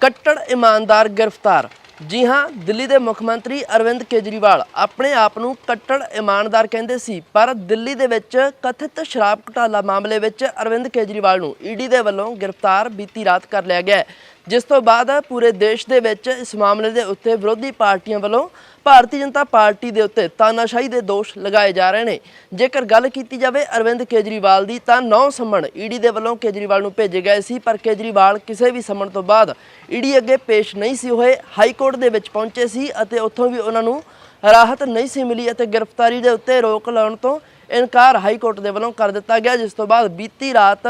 ਕੱਟੜ ਇਮਾਨਦਾਰ ਗ੍ਰਿਫਤਾਰ। ਜੀ ਹਾਂ, ਦਿੱਲੀ ਦੇ ਮੁੱਖ ਮੰਤਰੀ ਅਰਵਿੰਦ ਕੇਜਰੀਵਾਲ ਆਪਣੇ ਆਪ ਨੂੰ ਕੱਟੜ ਇਮਾਨਦਾਰ ਕਹਿੰਦੇ ਸੀ, ਪਰ ਦਿੱਲੀ ਦੇ ਵਿੱਚ ਕਥਿਤ ਸ਼ਰਾਬ ਘੁਟਾਲਾ ਮਾਮਲੇ ਵਿੱਚ ਅਰਵਿੰਦ ਕੇਜਰੀਵਾਲ ਨੂੰ ਈਡੀ ਦੇ ਵੱਲੋਂ ਗ੍ਰਿਫਤਾਰ ਬੀਤੀ ਰਾਤ ਕਰ ਲਿਆ ਗਿਆ ਜਿਸ ਤੋਂ ਬਾਅਦ ਪੂਰੇ ਦੇਸ਼ ਦੇ ਵਿੱਚ ਇਸ ਮਾਮਲੇ ਦੇ ਉੱਤੇ ਵਿਰੋਧੀ ਪਾਰਟੀਆਂ ਵੱਲੋਂ ਭਾਰਤੀ ਜਨਤਾ ਪਾਰਟੀ ਦੇ ਉੱਤੇ ਤਾਨਾਸ਼ਾਹੀ ਦੇ ਦੋਸ਼ ਲਗਾਏ ਜਾ ਰਹੇ ਨੇ। ਜੇਕਰ ਗੱਲ ਕੀਤੀ ਜਾਵੇ ਅਰਵਿੰਦ ਕੇਜਰੀਵਾਲ ਦੀ, ਤਾਂ ਨੌ ਸੰਮਣ ਈਡੀ ਦੇ ਵੱਲੋਂ ਕੇਜਰੀਵਾਲ ਨੂੰ ਭੇਜੇ ਗਏ ਸੀ, ਪਰ ਕੇਜਰੀਵਾਲ ਕਿਸੇ ਵੀ ਸਮਣ ਤੋਂ ਬਾਅਦ ਈਡੀ ਅੱਗੇ ਪੇਸ਼ ਨਹੀਂ ਸੀ ਹੋਏ ਹਾਈ ਕੋਰਟ ਦੇ ਵਿੱਚ ਪਹੁੰਚੇ ਸੀ ਅਤੇ ਉੱਥੋਂ ਵੀ ਉਹਨਾਂ ਨੂੰ ਰਾਹਤ ਨਹੀਂ ਸੀ ਮਿਲੀ ਅਤੇ ਗ੍ਰਿਫਤਾਰੀ ਦੇ ਉੱਤੇ ਰੋਕ ਲਾਉਣ ਤੋਂ ਇਨਕਾਰ ਹਾਈ ਕੋਰਟ ਦੇ ਵੱਲੋਂ ਕਰ ਦਿੱਤਾ ਗਿਆ, ਜਿਸ ਤੋਂ ਬਾਅਦ ਬੀਤੀ ਰਾਤ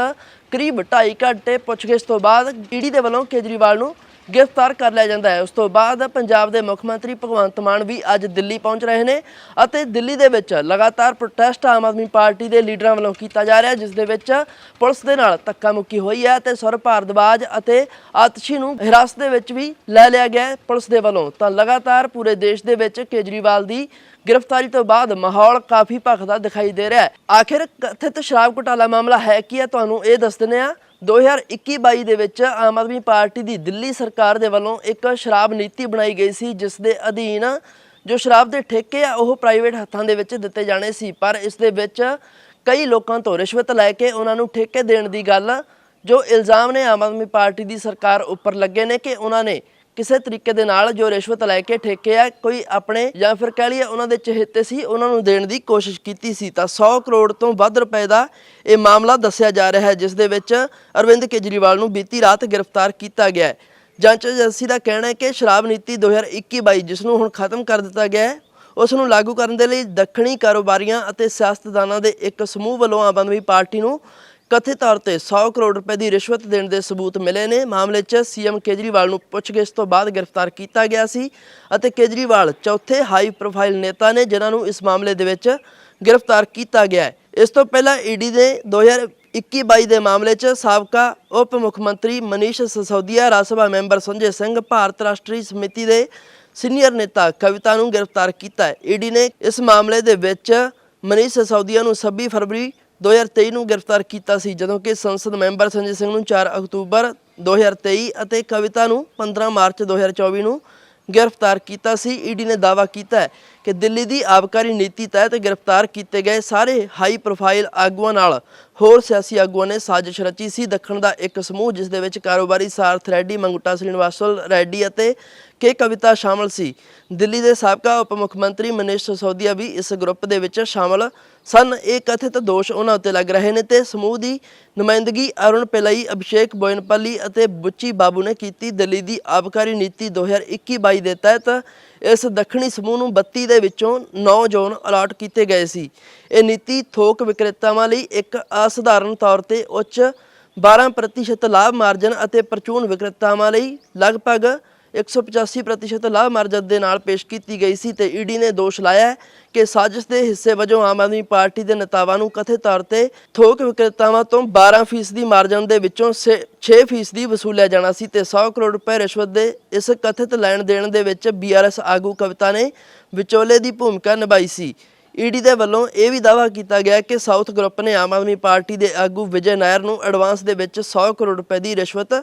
ਕਰੀਬ 2.5 ਘੰਟੇ ਪੁੱਛਗਿੱਛ ਤੋਂ ਬਾਅਦ ਈਡੀ ਦੇ ਵੱਲੋਂ ਕੇਜਰੀਵਾਲ ਨੂੰ ਗ੍ਰਿਫਤਾਰ ਕਰ ਲਿਆ ਜਾਂਦਾ ਹੈ। ਉਸ ਤੋਂ ਬਾਅਦ ਪੰਜਾਬ ਦੇ ਮੁੱਖ ਮੰਤਰੀ ਭਗਵੰਤ ਮਾਨ ਵੀ ਅੱਜ ਦਿੱਲੀ ਪਹੁੰਚ ਰਹੇ ਨੇ ਅਤੇ ਦਿੱਲੀ ਦੇ ਵਿੱਚ ਲਗਾਤਾਰ ਪ੍ਰੋਟੈਸਟ ਆਮ ਆਦਮੀ ਪਾਰਟੀ ਦੇ ਲੀਡਰਾਂ ਵੱਲੋਂ ਕੀਤਾ ਜਾ ਰਿਹਾ ਜਿਸ ਦੇ ਵਿੱਚ ਪੁਲਿਸ ਦੇ ਨਾਲ ਧੱਕਾ ਮੁੱਕੀ ਹੋਈ ਹੈ ਤੇ ਸੁਰ ਭਾਰਦਵਾਜ ਅਤੇ ਆਤਸ਼ੀ ਨੂੰ ਹਿਰਾਸਤ ਦੇ ਵਿੱਚ ਵੀ ਲੈ ਲਿਆ ਗਿਆ ਪੁਲਿਸ ਦੇ ਵੱਲੋਂ। ਤਾਂ ਲਗਾਤਾਰ ਪੂਰੇ ਦੇਸ਼ ਦੇ ਵਿੱਚ ਕੇਜਰੀਵਾਲ ਦੀ ਗ੍ਰਿਫਤਾਰੀ ਤੋਂ ਬਾਅਦ ਮਾਹੌਲ ਕਾਫੀ ਭਖਦਾ ਦਿਖਾਈ ਦੇ ਰਿਹਾ ਹੈ। ਆਖਿਰ ਕਥਿਤ ਸ਼ਰਾਬ ਘੁਟਾਲਾ ਮਾਮਲਾ ਹੈ ਕੀ ਹੈ? ਤੁਹਾਨੂੰ ਇਹ ਦੱਸ ਦਿੰਦੇ ਆ 2021-22 ਦੇ ਵਿੱਚ ਆਮ ਆਦਮੀ ਪਾਰਟੀ ਦੀ ਦਿੱਲੀ ਸਰਕਾਰ ਦੇ ਵੱਲੋਂ ਇੱਕ ਸ਼ਰਾਬ ਨੀਤੀ ਬਣਾਈ ਗਈ ਸੀ, ਜਿਸ ਦੇ ਅਧੀਨ ਜੋ ਸ਼ਰਾਬ ਦੇ ਠੇਕੇ ਆ, ਉਹ ਪ੍ਰਾਈਵੇਟ ਹੱਥਾਂ ਦੇ ਵਿੱਚ ਦਿੱਤੇ ਜਾਣੇ ਸੀ। ਪਰ ਇਸ ਦੇ ਵਿੱਚ ਕਈ ਲੋਕਾਂ ਤੋਂ ਰਿਸ਼ਵਤ ਲੈ ਕੇ ਉਹਨਾਂ ਨੂੰ ਠੇਕੇ ਦੇਣ ਦੀ ਗੱਲ, ਜੋ ਇਲਜ਼ਾਮ ਨੇ ਆਮ ਆਦਮੀ ਪਾਰਟੀ ਦੀ ਸਰਕਾਰ ਉੱਪਰ ਲੱਗੇ ਨੇ ਕਿ ਉਹਨਾਂ ਨੇ ਕਿਸੇ ਤਰੀਕੇ ਦੇ ਨਾਲ ਜੋ ਰਿਸ਼ਵਤ ਲੈ ਕੇ ਠੇਕੇ ਆ, ਕੋਈ ਆਪਣੇ ਜਾਂ ਫਿਰ ਕਹਿ ਲਈਏ ਉਹਨਾਂ ਦੇ ਚਹੇਤੇ ਸੀ, ਉਹਨਾਂ ਨੂੰ ਦੇਣ ਦੀ ਕੋਸ਼ਿਸ਼ ਕੀਤੀ ਸੀ। ਤਾਂ 100 ਕਰੋੜ ਤੋਂ ਵੱਧ ਰੁਪਏ ਦਾ ਇਹ ਮਾਮਲਾ ਦੱਸਿਆ ਜਾ ਰਿਹਾ ਹੈ, ਜਿਸ ਦੇ ਵਿੱਚ ਅਰਵਿੰਦ ਕੇਜਰੀਵਾਲ ਨੂੰ ਬੀਤੀ ਰਾਤ ਗ੍ਰਿਫਤਾਰ ਕੀਤਾ ਗਿਆ ਹੈ। ਜਾਂਚ ਏਜੰਸੀ ਦਾ ਕਹਿਣਾ ਹੈ ਕਿ ਸ਼ਰਾਬ ਨੀਤੀ 2021-22 ਜਿਸ ਨੂੰ ਹੁਣ ਖਤਮ ਕਰ ਦਿੱਤਾ ਗਿਆ ਹੈ, ਉਸ ਨੂੰ ਲਾਗੂ ਕਰਨ ਦੇ ਲਈ ਦੱਖਣੀ ਕਾਰੋਬਾਰੀਆਂ ਅਤੇ ਸਿਆਸਤਦਾਨਾਂ ਦੇ ਇੱਕ ਸਮੂਹ ਵੱਲੋਂ ਆਮ ਆਦਮੀ ਪਾਰਟੀ ਨੂੰ ਕਥਿਤ ਤੌਰ ਤੇ 100 ਕਰੋੜ ਰੁਪਏ ਦੀ ਰਿਸ਼ਵਤ ਦੇਣ ਦੇ ਸਬੂਤ ਮਿਲੇ ਨੇ। ਮਾਮਲੇ 'ਚ ਸੀਐਮ ਕੇਜਰੀਵਾਲ ਨੂੰ ਪੁੱਛਗਿੱਛ ਤੋਂ ਬਾਅਦ ਗ੍ਰਿਫਤਾਰ ਕੀਤਾ ਗਿਆ ਸੀ ਅਤੇ ਕੇਜਰੀਵਾਲ ਚੌਥੇ ਹਾਈ ਪ੍ਰੋਫਾਈਲ ਨੇਤਾ ਨੇ, ਜਿਨ੍ਹਾਂ ਨੂੰ ਇਸ ਮਾਮਲੇ ਦੇ ਵਿੱਚ ਗ੍ਰਿਫਤਾਰ ਕੀਤਾ ਗਿਆ ਹੈ। ਇਸ ਤੋਂ ਪਹਿਲਾਂ ਈਡੀ ਨੇ 2021-22 ਦੇ ਮਾਮਲੇ 'ਚ ਸਾਬਕਾ ਉਪ ਮੁੱਖ ਮੰਤਰੀ ਮਨੀਸ਼ ਸਿਸੋਦੀਆ ਰਾਜ ਸਭਾ ਮੈਂਬਰ ਸੰਜੇ ਸਿੰਘ, ਭਾਰਤ ਰਾਸ਼ਟਰੀ ਸਮਿਤੀ ਦੇ ਸੀਨੀਅਰ ਨੇਤਾ ਕਵਿਤਾ ਨੂੰ ਗ੍ਰਿਫਤਾਰ ਕੀਤਾ ਹੈ। ਈਡੀ ਨੇ ਇਸ ਮਾਮਲੇ ਦੇ ਵਿੱਚ ਮਨੀਸ਼ ਸਿਸੋਦੀਆ ਨੂੰ 26 ਫਰਵਰੀ 2023 ਨੂੰ ਗ੍ਰਿਫਤਾਰ ਕੀਤਾ ਸੀ, ਜਦੋਂ ਕਿ ਸੰਸਦ ਮੈਂਬਰ ਸੰਜੇ ਸਿੰਘ ਨੂੰ 4 ਅਕਤੂਬਰ 2023 ਅਤੇ ਕਵਿਤਾ ਨੂੰ 15 ਮਾਰਚ 2024 ਨੂੰ ਗ੍ਰਿਫਤਾਰ ਕੀਤਾ ਸੀ। ਈਡੀ ਨੇ ਦਾਅਵਾ ਕੀਤਾ ਹੈ ਕਿ ਦਿੱਲੀ ਦੀ ਆਬਕਾਰੀ ਨੀਤੀ ਤਹਿਤ ਗ੍ਰਿਫਤਾਰ ਕੀਤੇ ਗਏ ਸਾਰੇ ਹਾਈ ਪ੍ਰੋਫਾਈਲ ਆਗੂਆਂ ਨਾਲ ਹੋਰ ਸਿਆਸੀ ਆਗੂਆਂ ਨੇ ਸਾਜ਼ਿਸ਼ ਰਚੀ ਸੀ। ਦੱਖਣ ਦਾ ਇੱਕ ਸਮੂਹ ਜਿਸ ਦੇ ਵਿੱਚ ਕਾਰੋਬਾਰੀ ਸਾਰਥ ਰੈਡੀ, ਮੰਗੂਟਾ ਸ੍ਰੀਨਿਵਾਸਲ ਰੈਡੀ ਅਤੇ ਕੇ ਕਵਿਤਾ ਸ਼ਾਮਲ ਸੀ। ਦਿੱਲੀ ਦੇ ਸਾਬਕਾ ਉਪ ਮੁੱਖ ਮੰਤਰੀ ਮਨੀਸ਼ ਸਿਸੋਦੀਆ ਵੀ ਇਸ ਗਰੁੱਪ ਦੇ ਵਿੱਚ ਸ਼ਾਮਲ ਸਨ। ਇਹ ਕਥਿਤ ਦੋਸ਼ ਉਹਨਾਂ ਉੱਤੇ ਲੱਗ ਰਹੇ ਨੇ ਤੇ ਸਮੂਹ ਦੀ ਨੁਮਾਇੰਦਗੀ ਅਰੁਣ ਪਿਲਈ, ਅਭਿਸ਼ੇਕ ਬੋਇਨਪੱਲੀ ਅਤੇ ਬੁੱਚੀ ਬਾਬੂ ਨੇ ਕੀਤੀ। ਦਿੱਲੀ ਦੀ ਆਬਕਾਰੀ ਨੀਤੀ 2021-22 ਦੇ ਤਹਿਤ ਇਸ ਦੱਖਣੀ ਸਮੂਹ ਨੂੰ 32 ਦੇ ਵਿੱਚੋਂ 9 ਜ਼ੋਨ ਅਲਾਟ ਕੀਤੇ ਗਏ ਸੀ। ਇਹ ਨੀਤੀ ਥੋਕ ਵਿਕਰੇਤਾਵਾਂ ਲਈ ਇੱਕ ਅਸਧਾਰਨ ਤੌਰ ਤੇ ਉੱਚ 12% ਲਾਭ ਮਾਰਜਨ ਅਤੇ ਪ੍ਰਚੂਨ ਵਿਕਰੇਤਾਵਾਂ ਲਈ ਲਗਭਗ 185% ਲਾਭ ਮਾਰਜਨ ਦੇ ਨਾਲ ਪੇਸ਼ ਕੀਤੀ ਗਈ ਸੀ ਤੇ ਈਡੀ ਨੇ ਦੋਸ਼ ਲਾਇਆ ਕਿ ਸਾਜ਼ਿਸ਼ ਦੇ ਹਿੱਸੇ ਵਜੋਂ ਆਮ ਆਦਮੀ ਪਾਰਟੀ ਦੇ ਨੇਤਾਵਾਂ ਨੂੰ ਕਥਿਤ ਤੌਰ ਤੇ ਥੋਕ ਵਿਕਰੇਤਾਵਾਂ ਤੋਂ 12% ਦੀ ਮਾਰਜਨ ਦੇ ਵਿੱਚੋਂ 6% ਦੀ ਵਸੂਲਿਆ ਜਾਣਾ ਸੀ ਤੇ 100 ਕਰੋੜ ਰੁਪਏ ਰਿਸ਼ਵਤ ਦੇ ਇਸ ਕਥਿਤ ਲੈਣ ਦੇਣ ਦੇ ਵਿੱਚ ਬੀਆਰਐਸ ਆਗੂ ਕਵਿਤਾ ਨੇ ਵਿਚੋਲੇ ਦੀ ਭੂਮਿਕਾ ਨਿਭਾਈ ਸੀ। ਈਡੀ ਦੇ ਵੱਲੋਂ ਇਹ ਵੀ ਦਾਅਵਾ ਕੀਤਾ ਗਿਆ ਕਿ ਸਾਊਥ ਗਰੁੱਪ ਨੇ ਆਮ ਆਦਮੀ ਪਾਰਟੀ ਦੇ ਆਗੂ ਵਿਜੇ ਨਾਇਰ ਨੂੰ ਐਡਵਾਂਸ ਦੇ ਵਿੱਚ 100 ਕਰੋੜ ਰੁਪਏ ਦੀ ਰਿਸ਼ਵਤ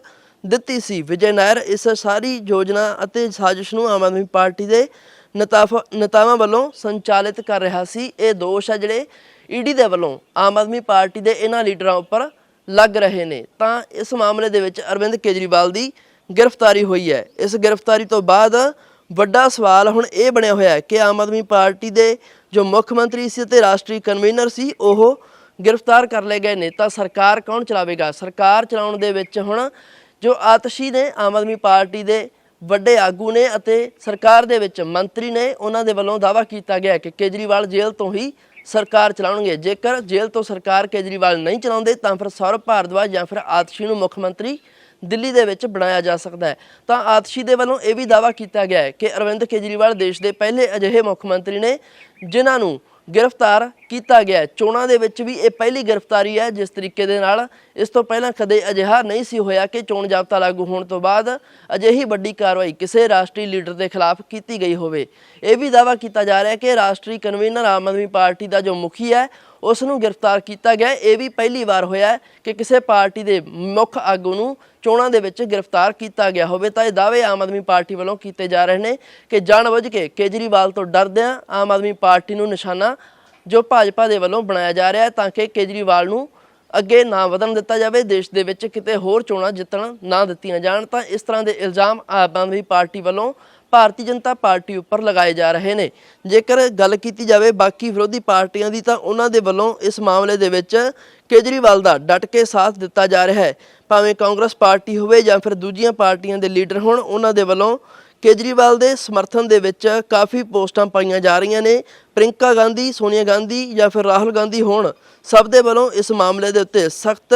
ਦਿੱਤੀ ਸੀ। ਵਿਜੇ ਨਾਇਰ ਇਸ ਸਾਰੀ ਯੋਜਨਾ ਅਤੇ ਸਾਜ਼ਿਸ਼ ਨੂੰ ਆਮ ਆਦਮੀ ਪਾਰਟੀ ਦੇ ਨੇਤਾਫ- ਨੇਤਾਵਾਂ ਵੱਲੋਂ ਸੰਚਾਲਿਤ ਕਰ ਰਿਹਾ ਸੀ। ਇਹ ਦੋਸ਼ ਆ ਜਿਹੜੇ ਈਡੀ ਦੇ ਵੱਲੋਂ ਆਮ ਆਦਮੀ ਪਾਰਟੀ ਦੇ ਇਹਨਾਂ ਲੀਡਰਾਂ ਉੱਪਰ ਲੱਗ ਰਹੇ ਨੇ। ਤਾਂ ਇਸ ਮਾਮਲੇ ਦੇ ਵਿੱਚ ਅਰਵਿੰਦ ਕੇਜਰੀਵਾਲ ਦੀ ਗ੍ਰਿਫਤਾਰੀ ਹੋਈ ਹੈ। ਇਸ ਗ੍ਰਿਫਤਾਰੀ ਤੋਂ ਬਾਅਦ ਵੱਡਾ ਸਵਾਲ ਹੁਣ ਇਹ ਬਣਿਆ ਹੋਇਆ ਹੈ ਕਿ ਆਮ ਆਦਮੀ ਪਾਰਟੀ ਦੇ ਜੋ ਮੁੱਖ ਮੰਤਰੀ ਸੀ ਅਤੇ ਰਾਸ਼ਟਰੀ ਕਨਵੀਨਰ ਸੀ, ਉਹ ਗ੍ਰਿਫਤਾਰ ਕਰ ਲਏ ਗਏ ਨੇ। ਤਾਂ ਸਰਕਾਰ ਕੌਣ ਚਲਾਵੇਗਾ? ਸਰਕਾਰ ਚਲਾਉਣ ਦੇ ਵਿੱਚ ਹੁਣ ਜੋ ਆਤਸ਼ੀ ਨੇ, ਆਮ ਆਦਮੀ ਪਾਰਟੀ ਦੇ ਵੱਡੇ ਆਗੂ ਨੇ ਅਤੇ ਸਰਕਾਰ ਦੇ ਵਿੱਚ ਮੰਤਰੀ ਨੇ, ਉਹਨਾਂ ਦੇ ਵੱਲੋਂ ਦਾਅਵਾ ਕੀਤਾ ਗਿਆ ਕਿ ਕੇਜਰੀਵਾਲ ਜੇਲ੍ਹ ਤੋਂ ਹੀ ਸਰਕਾਰ ਚਲਾਉਣਗੇ। ਜੇਕਰ ਜੇਲ੍ਹ ਤੋਂ ਸਰਕਾਰ ਕੇਜਰੀਵਾਲ ਨਹੀਂ ਚਲਾਉਂਦੇ, ਤਾਂ ਫਿਰ ਸੌਰਵ ਭਾਰਦਵਾਜ ਜਾਂ ਫਿਰ ਆਤਸ਼ੀ ਨੂੰ ਮੁੱਖ ਮੰਤਰੀ ਦਿੱਲੀ ਦੇ ਵਿੱਚ ਬਣਾਇਆ ਜਾ ਸਕਦਾ ਹੈ। ਤਾਂ ਆਤਸ਼ੀ ਦੇ ਵੱਲੋਂ ਇਹ ਵੀ ਦਾਅਵਾ ਕੀਤਾ ਗਿਆ ਹੈ ਕਿ ਅਰਵਿੰਦ ਕੇਜਰੀਵਾਲ ਦੇਸ਼ ਦੇ ਪਹਿਲੇ ਅਜਿਹੇ ਮੁੱਖ ਮੰਤਰੀ ਨੇ, ਜਿਨ੍ਹਾਂ ਨੂੰ ਗ੍ਰਿਫਤਾਰ ਕੀਤਾ ਗਿਆ ਚੋਣਾਂ ਦੇ ਵਿੱਚ ਵੀ ਇਹ ਪਹਿਲੀ ਗ੍ਰਿਫਤਾਰੀ ਹੈ। ਜਿਸ ਤਰੀਕੇ ਦੇ ਨਾਲ ਇਸ ਤੋਂ ਪਹਿਲਾਂ ਕਦੇ ਅਜਿਹਾ ਨਹੀਂ ਸੀ ਹੋਇਆ ਕਿ ਚੋਣ ਜਾਬਤਾ ਲਾਗੂ ਹੋਣ ਤੋਂ ਬਾਅਦ ਅਜਿਹੀ ਵੱਡੀ ਕਾਰਵਾਈ ਕਿਸੇ ਰਾਸ਼ਟਰੀ ਲੀਡਰ ਦੇ ਖਿਲਾਫ ਕੀਤੀ ਗਈ ਹੋਵੇ। ਇਹ ਵੀ ਦਾਅਵਾ ਕੀਤਾ ਜਾ ਰਿਹਾ ਹੈ ਕਿ ਰਾਸ਼ਟਰੀ ਕਨਵੀਨਰ ਆਮ ਆਦਮੀ ਪਾਰਟੀ ਦਾ ਜੋ ਮੁਖੀ ਹੈ ਉਸ ਨੂੰ ਗ੍ਰਿਫਤਾਰ ਕੀਤਾ ਗਿਆ। ਇਹ ਵੀ ਪਹਿਲੀ ਵਾਰ ਹੋਇਆ ਕਿ ਕਿਸੇ ਪਾਰਟੀ ਦੇ ਮੁੱਖ ਆਗੂ ਨੂੰ ਚੋਣਾਂ ਦੇ ਵਿੱਚ ਗ੍ਰਿਫਤਾਰ ਕੀਤਾ ਗਿਆ ਹੋਵੇ ਤਾਂ ਇਹ ਦਾਅਵੇ ਆਮ ਆਦਮੀ ਪਾਰਟੀ ਵੱਲੋਂ ਕੀਤੇ ਜਾ ਰਹੇ ਨੇ ਕਿ ਜਾਣਬੁੱਝ ਕੇ ਕੇਜਰੀਵਾਲ ਤੋਂ ਡਰਦਿਆਂ ਆਮ ਆਦਮੀ ਪਾਰਟੀ ਨੂੰ ਨਿਸ਼ਾਨਾ ਜੋ ਭਾਜਪਾ ਦੇ ਵੱਲੋਂ ਬਣਾਇਆ ਜਾ ਰਿਹਾ ਹੈ ਤਾਂ ਕਿ ਕੇਜਰੀਵਾਲ ਨੂੰ ਅੱਗੇ ਨਾ ਵਧਣ ਦਿੱਤਾ ਜਾਵੇ, ਦੇਸ਼ ਦੇ ਵਿੱਚ ਕਿਤੇ ਹੋਰ ਚੋਣਾਂ ਜਿੱਤਣ ਨਾ ਦਿੱਤੀਆਂ ਜਾਣ ਤਾਂ ਇਸ ਤਰ੍ਹਾਂ ਦੇ ਇਲਜ਼ਾਮ ਆਮ ਆਦਮੀ ਪਾਰਟੀ ਵੱਲੋਂ ਭਾਰਤੀ ਜਨਤਾ ਪਾਰਟੀ ਉੱਪਰ ਲਗਾਏ ਜਾ ਰਹੇ ਨੇ। ਜੇਕਰ ਗੱਲ ਕੀਤੀ ਜਾਵੇ ਬਾਕੀ ਵਿਰੋਧੀ ਪਾਰਟੀਆਂ ਦੀ, ਤਾਂ ਉਹਨਾਂ ਦੇ ਵੱਲੋਂ ਇਸ ਮਾਮਲੇ ਦੇ ਵਿੱਚ ਕੇਜਰੀਵਾਲ ਦਾ ਡਟ ਕੇ ਸਾਥ ਦਿੱਤਾ ਜਾ ਰਿਹਾ ਹੈ। ਭਾਵੇਂ ਕਾਂਗਰਸ ਪਾਰਟੀ ਹੋਵੇ ਜਾਂ ਫਿਰ ਦੂਜੀਆਂ ਪਾਰਟੀਆਂ ਦੇ ਲੀਡਰ ਹੋਣ, ਉਹਨਾਂ ਦੇ ਵੱਲੋਂ ਕੇਜਰੀਵਾਲ ਦੇ ਸਮਰਥਨ ਦੇ ਵਿੱਚ ਕਾਫੀ ਪੋਸਟਾਂ ਪਾਈਆਂ ਜਾ ਰਹੀਆਂ ਨੇ। ਪ੍ਰਿੰਕਾ ਗਾਂਧੀ, ਸੋਨੀਆ ਗਾਂਧੀ ਜਾਂ ਫਿਰ ਰਾਹੁਲ ਗਾਂਧੀ ਹੋਣ, ਸਭ ਦੇ ਵੱਲੋਂ ਇਸ ਮਾਮਲੇ ਦੇ ਉੱਤੇ ਸਖਤ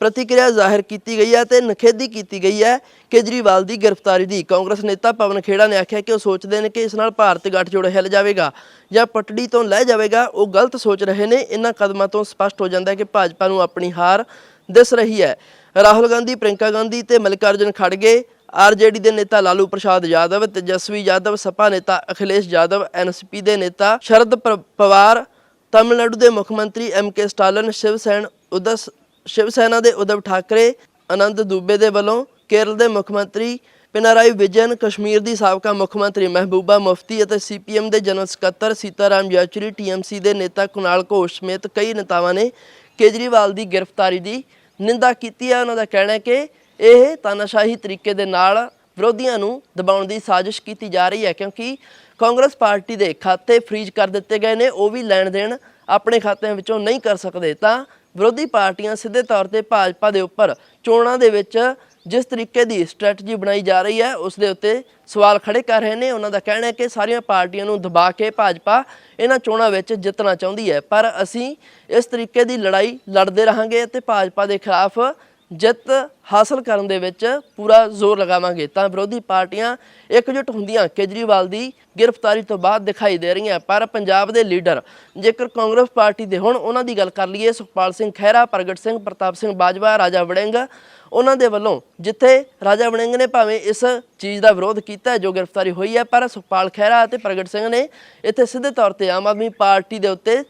ਪ੍ਰਤੀਕਿਰਿਆ ਜ਼ਾਹਿਰ ਕੀਤੀ ਗਈ ਹੈ ਤੇ ਨਖੇਦੀ ਕੀਤੀ ਗਈ ਹੈ। ਕੇਜਰੀਵਾਲ ਦੀ ਗ੍ਰਿਫਤਾਰੀ ਦੀ ਕਾਂਗਰਸ ਨੇਤਾ ਪਵਨ ਖੇੜਾ ਨੇ ਆਖਿਆ ਕਿ ਉਹ ਸੋਚਦੇ ਨੇ ਕਿ ਇਸ ਨਾਲ ਭਾਰਤ ਗੱਠਜੋੜ ਹਿੱਲ ਜਾਵੇਗਾ ਜਾਂ ਪਟੜੀ ਤੋਂ ਲੈ ਜਾਵੇਗਾ। ਉਹ ਗਲਤ ਸੋਚ ਰਹੇ ਨੇ। ਇਹਨਾਂ ਕਦਮਾਂ ਤੋਂ ਸਪਸ਼ਟ ਹੋ ਜਾਂਦਾ ਹੈ ਕਿ ਭਾਜਪਾ ਨੂੰ ਆਪਣੀ ਹਾਰ ਦਿਸ ਰਹੀ ਹੈ। ਰਾਹੁਲ ਗਾਂਧੀ ਪ੍ਰਿੰਕਾ ਗਾਂਧੀ ਤੇ ਮਲਿਕਾਰਜੁਨ ਖੜਗੇ ਆਰਜੇਡੀ ਦੇ ਨੇਤਾ ਲਾਲੂ ਪ੍ਰਸਾਦ ਯਾਦਵ ਤੇਜਸਵੀ ਯਾਦਵ, ਸਪਾ ਨੇਤਾ ਅਖਿਲੇਸ਼ ਯਾਦਵ ਐਨਸੀਪੀ ਦੇ ਨੇਤਾ ਸ਼ਰਦ ਪਵਾਰ, ਤਮਿਲਨਾਡੂ ਦੇ ਮੁੱਖ ਮੰਤਰੀ ਐਮ ਕੇ ਸਟਾਲਨ, ਸ਼ਿਵ ਸੈਨ, ਉਦਸ ਸ਼ਿਵ ਸੈਨਾ ਦੇ ਉਦਵ ਠਾਕਰੇ ਆਨੰਦ ਦੂਬੇ ਦੇ ਵੱਲੋਂ ਕੇਰਲ ਦੇ ਮੁੱਖ ਮੰਤਰੀ ਪਿਨਾਰਾਈ ਵਿਜਨ, ਕਸ਼ਮੀਰ ਦੀ ਸਾਬਕਾ ਮੁੱਖ ਮੰਤਰੀ ਮਹਿਬੂਬਾ ਮੁਫਤੀ ਅਤੇ ਸੀਪੀਐਮ ਦੇ ਜਨਰਲ ਸਕੱਤਰ ਸੀਤਾਰਾਮ ਯੈਚੁਰੀ, ਟੀਐਮਸੀ ਦੇ ਨੇਤਾ ਕੁਨਾਲ ਘੋਸ਼ ਸਮੇਤ ਕਈ ਨੇਤਾਵਾਂ ਨੇ ਕੇਜਰੀਵਾਲ ਦੀ ਗ੍ਰਿਫਤਾਰੀ ਦੀ ਨਿੰਦਾ ਕੀਤੀ ਹੈ। ਉਹਨਾਂ ਦਾ ਕਹਿਣਾ ਹੈ ਕਿ ਇਹ ਤਾਨਾਸ਼ਾਹੀ ਤਰੀਕੇ ਦੇ ਨਾਲ ਵਿਰੋਧੀਆਂ ਨੂੰ ਦਬਾਉਣ ਦੀ ਸਾਜ਼ਿਸ਼ ਕੀਤੀ ਜਾ ਰਹੀ ਹੈ ਕਿਉਂਕਿ ਕਾਂਗਰਸ ਪਾਰਟੀ ਦੇ ਖਾਤੇ ਫ੍ਰੀਜ਼ ਕਰ ਦਿੱਤੇ ਗਏ ਨੇ, ਉਹ ਵੀ ਲੈਣ ਦੇਣ ਆਪਣੇ ਖਾਤਿਆਂ ਵਿੱਚੋਂ ਨਹੀਂ ਕਰ ਸਕਦੇ। ਤਾਂ ਵਿਰੋਧੀ ਪਾਰਟੀਆਂ ਸਿੱਧੇ ਤੌਰ ਤੇ ਭਾਜਪਾ ਦੇ ਉੱਪਰ ਚੋਣਾਂ ਦੇ ਵਿੱਚ ਜਿਸ ਤਰੀਕੇ ਦੀ ਸਟ੍ਰੈਟਜੀ ਬਣਾਈ ਜਾ ਰਹੀ ਹੈ, ਉਸ ਦੇ ਉੱਤੇ ਸਵਾਲ ਖੜੇ ਕਰ ਰਹੇ ਨੇ। ਉਹਨਾਂ ਦਾ ਕਹਿਣਾ ਹੈ ਕਿ ਸਾਰੀਆਂ ਪਾਰਟੀਆਂ ਨੂੰ ਦਬਾ ਕੇ ਭਾਜਪਾ ਇਹਨਾਂ ਚੋਣਾਂ ਵਿੱਚ ਜਿੱਤਣਾ ਚਾਹੁੰਦੀ ਹੈ। ਪਰ ਅਸੀਂ ਇਸ ਤਰੀਕੇ ਦੀ ਲੜਾਈ ਲੜਦੇ ਰਹਾਂਗੇ ਤੇ ਭਾਜਪਾ ਦੇ ਖਿਲਾਫ ਜਿੱਤ ਹਾਸਲ ਕਰਨ ਦੇ ਵਿੱਚ ਪੂਰਾ ਜ਼ੋਰ ਲਗਾਵਾਂਗੇ। ਤਾਂ ਵਿਰੋਧੀ ਪਾਰਟੀਆਂ ਇਕਜੁੱਟ ਹੁੰਦੀਆਂ ਕੇਜਰੀਵਾਲ ਦੀ ਗ੍ਰਿਫਤਾਰੀ ਤੋਂ ਬਾਅਦ ਦਿਖਾਈ ਦੇ ਰਹੀਆਂ, ਪਰ ਪੰਜਾਬ ਦੇ ਲੀਡਰ ਜੇਕਰ ਕਾਂਗਰਸ ਪਾਰਟੀ ਦੇ ਹੁਣ, ਉਹਨਾਂ ਦੀ ਗੱਲ ਕਰ ਲਈਏ, ਸੁਖਪਾਲ ਸਿੰਘ ਖਹਿਰਾ, ਪ੍ਰਗਟ ਸਿੰਘ, ਪ੍ਰਤਾਪ ਸਿੰਘ ਬਾਜਵਾ, ਰਾਜਾ ਵੜਿੰਗ, ਉਹਨਾਂ ਦੇ ਵੱਲੋਂ ਜਿੱਥੇ ਰਾਜਾ ਵੜਿੰਗ ਨੇ ਭਾਵੇਂ ਇਸ ਚੀਜ਼ ਦਾ ਵਿਰੋਧ ਕੀਤਾ, ਜੋ ਗ੍ਰਿਫਤਾਰੀ ਹੋਈ ਹੈ, ਪਰ ਸੁਖਪਾਲ ਖਹਿਰਾ ਅਤੇ ਪ੍ਰਗਟ ਸਿੰਘ ਨੇ ਇੱਥੇ ਸਿੱਧੇ ਤੌਰ ਤੇ ਆਮ ਆਦਮੀ ਪਾਰਟੀ ਦੇ ਉੱਤੇ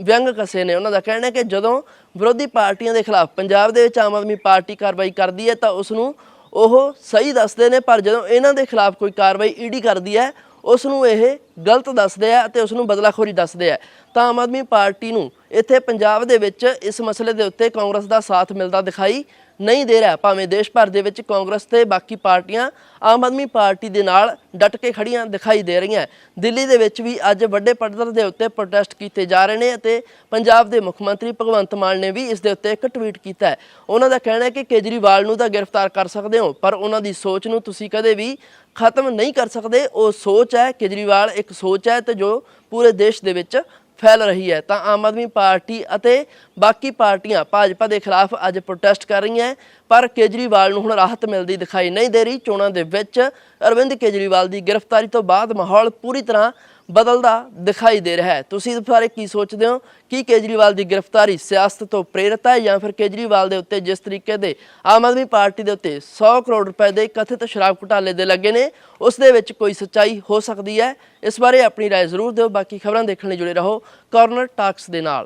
ਵਿਅੰਗ ਕਸੇ ਨੇ ਉਹਨਾਂ ਦਾ ਕਹਿਣਾ ਹੈ ਕਿ ਜਦੋਂ ਵਿਰੋਧੀ ਪਾਰਟੀਆਂ ਦੇ ਖਿਲਾਫ ਪੰਜਾਬ ਦੇ ਵਿੱਚ ਆਮ ਆਦਮੀ ਪਾਰਟੀ ਕਾਰਵਾਈ ਕਰਦੀ ਹੈ ਤਾਂ ਉਸ ਨੂੰ ਉਹ ਸਹੀ ਦੱਸਦੇ ਨੇ, ਪਰ ਜਦੋਂ ਇਹਨਾਂ ਦੇ ਖਿਲਾਫ ਕੋਈ ਕਾਰਵਾਈ ਈਡੀ ਕਰਦੀ ਹੈ ਉਸ ਨੂੰ ਇਹ ਗਲਤ ਦੱਸਦੇ ਆ ਅਤੇ ਉਸ ਨੂੰ ਬਦਲਾਖੋਰੀ ਦੱਸਦੇ ਆ। ਤਾਂ ਆਮ ਆਦਮੀ ਪਾਰਟੀ ਨੂੰ ਇੱਥੇ ਪੰਜਾਬ ਦੇ ਵਿੱਚ ਇਸ ਮਸਲੇ ਦੇ ਉੱਤੇ ਕਾਂਗਰਸ ਦਾ ਸਾਥ ਮਿਲਦਾ ਦਿਖਾਈ ਨਹੀਂ ਦੇ ਰਿਹਾ। ਭਾਵੇਂ ਦੇਸ਼ ਭਰ ਦੇ ਵਿੱਚ ਕਾਂਗਰਸ ਤੇ ਬਾਕੀ ਪਾਰਟੀਆਂ ਆਮ ਆਦਮੀ ਪਾਰਟੀ ਦੇ ਨਾਲ ਡਟ ਕੇ ਖੜੀਆਂ ਦਿਖਾਈ ਦੇ ਰਹੀਆਂ ਦਿੱਲੀ ਦੇ ਵਿੱਚ ਵੀ ਅੱਜ ਵੱਡੇ ਪੱਧਰ ਦੇ ਉੱਤੇ ਪ੍ਰੋਟੈਸਟ ਕੀਤੇ ਜਾ ਰਹੇ ਨੇ ਅਤੇ ਪੰਜਾਬ ਦੇ ਮੁੱਖ ਮੰਤਰੀ ਭਗਵੰਤ ਮਾਨ ਨੇ ਵੀ ਇਸ ਦੇ ਉੱਤੇ ਇੱਕ ਟਵੀਟ ਕੀਤਾ ਹੈ। ਉਹਨਾਂ ਦਾ ਕਹਿਣਾ ਹੈ ਕਿ ਕੇਜਰੀਵਾਲ ਨੂੰ ਤਾਂ ਗ੍ਰਿਫਤਾਰ ਕਰ ਸਕਦੇ ਹੋ, ਪਰ ਉਹਨਾਂ ਦੀ ਸੋਚ ਨੂੰ ਤੁਸੀਂ ਕਦੇ ਵੀ ਖਤਮ ਨਹੀਂ ਕਰ ਸਕਦੇ। ਉਹ ਸੋਚ ਹੈ, ਕੇਜਰੀਵਾਲ ਇੱਕ ਸੋਚ ਹੈ ਤੇ ਜੋ ਪੂਰੇ ਦੇਸ਼ ਦੇ ਵਿੱਚ ਫੈਲ ਰਹੀ ਹੈ, ਤਾਂ ਆਮ ਆਦਮੀ ਪਾਰਟੀ ਅਤੇ ਬਾਕੀ ਪਾਰਟੀਆਂ ਭਾਜਪਾ ਦੇ ਖਿਲਾਫ ਅੱਜ ਪ੍ਰੋਟੈਸਟ ਕਰ ਰਹੀਆਂ ਪਰ ਕੇਜਰੀਵਾਲ ਨੂੰ ਹੁਣ ਰਾਹਤ ਮਿਲਦੀ ਦਿਖਾਈ ਨਹੀਂ ਦੇ ਰਹੀ। ਚੋਣਾਂ ਦੇ ਵਿੱਚ ਅਰਵਿੰਦ ਕੇਜਰੀਵਾਲ ਦੀ ਗ੍ਰਿਫਤਾਰੀ ਤੋਂ ਬਾਅਦ ਮਾਹੌਲ ਪੂਰੀ ਤਰ੍ਹਾਂ ਬਦਲਦਾ ਦਿਖਾਈ ਦੇ ਰਿਹਾ ਹੈ ਤੁਸੀਂ ਇਸ ਬਾਰੇ ਕੀ ਸੋਚਦੇ ਹੋ ਕੀ ਕੇਜਰੀਵਾਲ ਦੀ ਗ੍ਰਿਫਤਾਰੀ ਸਿਆਸਤ ਤੋਂ ਪ੍ਰੇਰਿਤ ਹੈ ਜਾਂ ਫਿਰ ਕੇਜਰੀਵਾਲ ਦੇ ਉੱਤੇ ਜਿਸ ਤਰੀਕੇ ਦੇ ਆਮ ਆਦਮੀ ਪਾਰਟੀ ਦੇ ਉੱਤੇ 100 ਕਰੋੜ ਰੁਪਏ ਦੇ ਕਥਿਤ ਸ਼ਰਾਬ ਘੁਟਾਲੇ ਦੇ ਲੱਗੇ ਨੇ ਉਸ ਦੇ ਵਿੱਚ ਕੋਈ ਸੱਚਾਈ ਹੋ ਸਕਦੀ ਹੈ ਇਸ ਬਾਰੇ ਆਪਣੀ رائے ਜ਼ਰੂਰ ਦਿਓ ਬਾਕੀ ਖਬਰਾਂ ਦੇਖਣ ਲਈ ਜੁੜੇ ਰਹੋ ਕਾਰਨਰ ਟਾਕਸ ਦੇ ਨਾਲ